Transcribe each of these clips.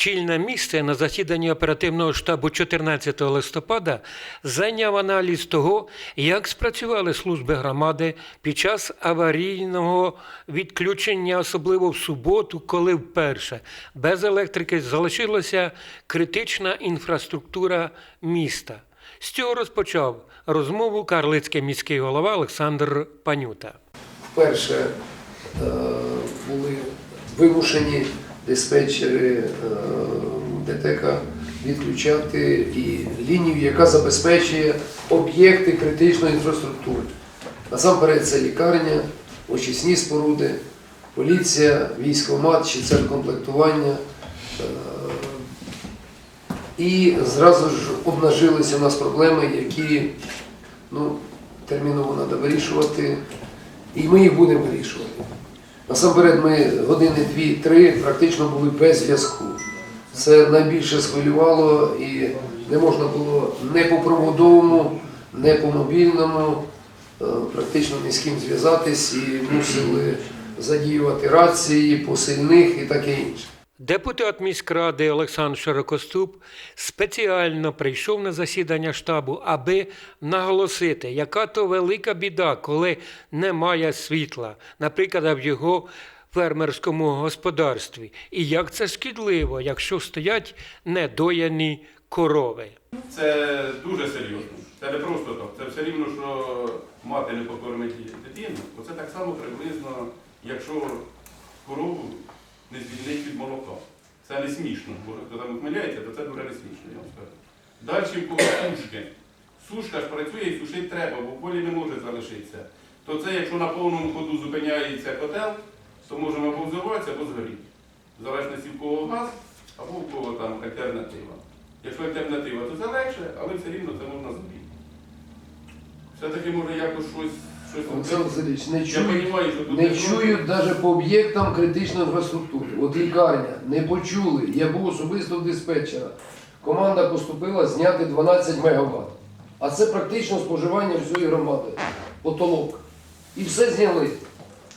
Чільне місце на засіданні оперативного штабу 14 листопада зайняв аналіз того, як спрацювали служби громади під час аварійного відключення, особливо в суботу, коли вперше без електрики залишилася критична інфраструктура міста. З цього розпочав розмову карлицький міський голова Олександр Панюта. Вперше е, були вимушені диспетчери е, ДТК відключати і лінію, яка забезпечує об'єкти критичної інфраструктури. Насамперед це лікарня, очисні споруди, поліція, військомат чи церкомплектування. Е, І зразу ж обнажилися у нас проблеми, які ну, терміново треба вирішувати, і ми їх будемо вирішувати. Насамперед, ми години дві-три практично були без зв'язку. Це найбільше схвилювало і не можна було не по проводовому, не по мобільному, е, практично ні з ким зв'язатись і мусили задіювати рації, посильних і таке інше. Депутат міськради Олександр Широкоступ спеціально прийшов на засідання штабу, аби наголосити, яка то велика біда, коли немає світла, наприклад, в його фермерському господарстві, і як це шкідливо, якщо стоять недояні корови. Це дуже серйозно. Це не просто так. Це все рівно, що мати не покормить дитину. Оце так само приблизно, якщо корову не звільнить від молока. Це не смішно. Бо хто там то це дуже не смішно, я вам скажу. Далі в сушки. Сушка ж працює і сушити треба, бо в полі не може залишитися. То це якщо на повному ходу зупиняється котел, то можемо або взорватися, або згоріти. В залежності в кого газ, або в кого там альтернатива. Якщо альтернатива, то це легше, але все рівно це можна зробити. Все-таки може якось щось. Олександр Васильович, не Я чують, розумію, що тут не чують навіть по об'єктам критичної інфраструктури. От лікарня, не почули. Я був особисто в диспетчера. Команда поступила зняти 12 МВт. А це практично споживання всієї громади. Потолок. І все зняли.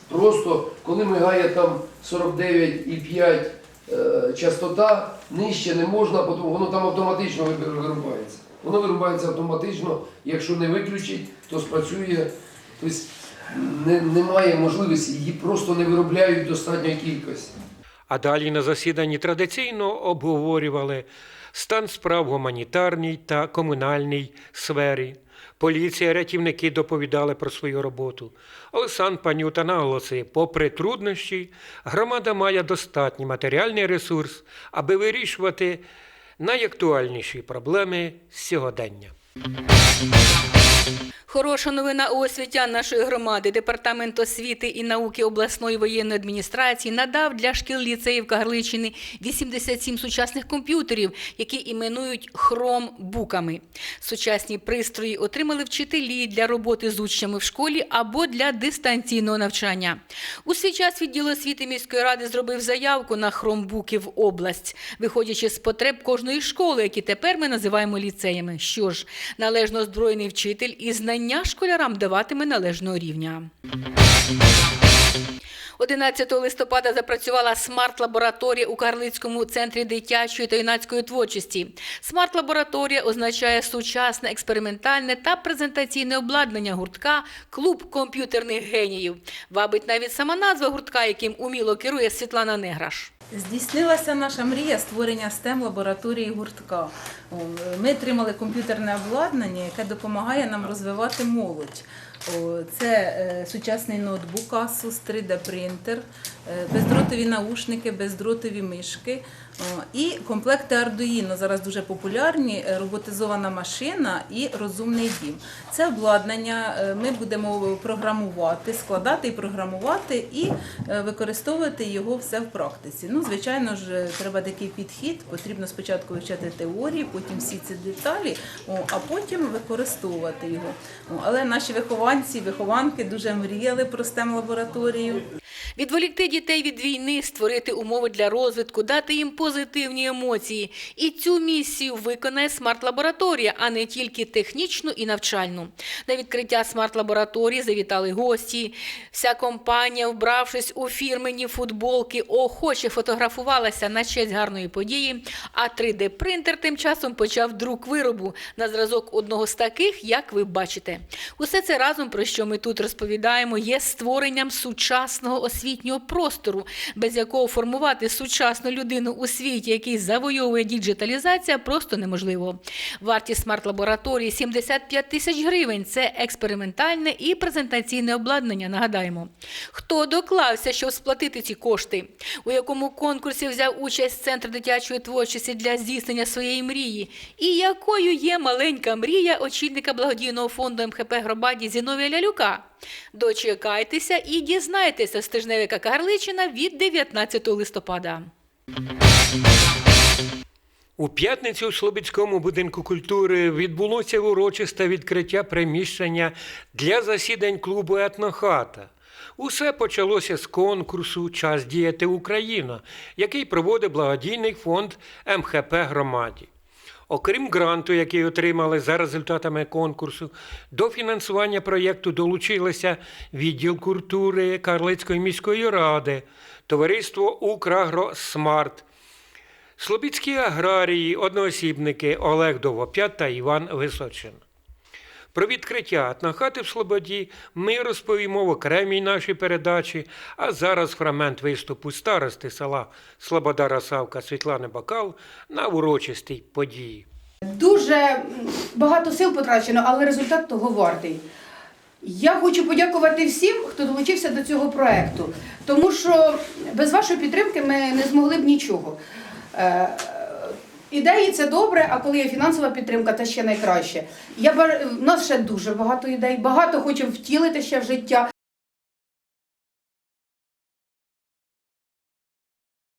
Просто коли мигає там 49,5 е, частота, нижче не можна, бо воно там автоматично вирубається. Воно вирубається автоматично, якщо не виключить, то спрацює. Тобто не, немає можливості, її просто не виробляють достатньої кількості. А далі на засіданні традиційно обговорювали стан справ гуманітарній та комунальній сфері. Поліція, рятівники доповідали про свою роботу. Олександр Панюта наголосив, попри труднощі, громада має достатній матеріальний ресурс, аби вирішувати найактуальніші проблеми сьогодення. Хороша новина у освітян нашої громади. Департамент освіти і науки обласної воєнної адміністрації надав для шкіл ліцеїв Кагарличини 87 сучасних комп'ютерів, які іменують хромбуками. Сучасні пристрої отримали вчителі для роботи з учнями в школі або для дистанційного навчання. У свій час відділ освіти міської ради зробив заявку на хромбуки в область, виходячи з потреб кожної школи, які тепер ми називаємо ліцеями. Що ж, належно озброєний вчитель і знання школярам даватиме належного рівня. 11 листопада запрацювала смарт-лабораторія у Карлицькому центрі дитячої та юнацької творчості. Смарт-лабораторія означає сучасне експериментальне та презентаційне обладнання гуртка Клуб комп'ютерних геніїв. Вабить навіть сама назва гуртка, яким уміло керує Світлана Неграш. Здійснилася наша мрія створення stem лабораторії гуртка. Ми отримали комп'ютерне обладнання, яке допомагає нам розвивати молодь. Це е, сучасний ноутбук Asus, 3D-принтер, е, бездротові наушники, бездротові мишки і комплекти Arduino. Зараз дуже популярні, е, роботизована машина і розумний дім. Це обладнання е, ми будемо програмувати, складати і програмувати і е, використовувати його все в практиці. Ну, звичайно ж, е, треба такий підхід. Потрібно спочатку вивчати теорії, потім всі ці деталі, а потім використовувати його. Але наші вихованці, вихованки дуже мріяли про STEM лабораторію. Відволікти дітей від війни, створити умови для розвитку, дати їм позитивні емоції. І цю місію виконає смарт-лабораторія, а не тільки технічну і навчальну. На відкриття смарт-лабораторії завітали гості. Вся компанія, вбравшись у фірмені футболки, охоче фотографувалася на честь гарної події. А 3D-принтер тим часом почав друк виробу на зразок одного з таких, як ви бачите. Усе це разом, про що ми тут розповідаємо, є створенням сучасного освітнього простору, без якого формувати сучасну людину у світі, який завойовує діджиталізація, просто неможливо. Вартість смарт-лабораторії 75 тисяч гривень. Це експериментальне і презентаційне обладнання. Нагадаємо, хто доклався, щоб сплатити ці кошти, у якому конкурсі взяв участь центр дитячої творчості для здійснення своєї мрії, і якою є маленька мрія очільника благодійного фонду МХП Громаді Зіновія Лялюка. Дочекайтеся і дізнайтеся з тижневика Кагарличина від 19 листопада. У п'ятницю у Слобідському будинку культури відбулося урочисте відкриття приміщення для засідань клубу Етнохата. Усе почалося з конкурсу Час діяти Україна, який проводить благодійний фонд МХП громаді. Окрім гранту, який отримали за результатами конкурсу, до фінансування проєкту долучилися відділ культури Карлицької міської ради, товариство Украгросмарт, Слобідські аграрії, одноосібники Олег Довоп'ят та Іван Височин. Про відкриття етнохати в Слободі ми розповімо в окремій нашій передачі, а зараз фрагмент виступу старости села Слобода Росавка Світлани Бакал на урочистій події. Дуже багато сил потрачено, але результат того вартий. Я хочу подякувати всім, хто долучився до цього проекту, тому що без вашої підтримки ми не змогли б нічого. Ідеї це добре, а коли є фінансова підтримка, це ще найкраще. Я в нас ще дуже багато ідей, багато хочемо втілити ще в життя.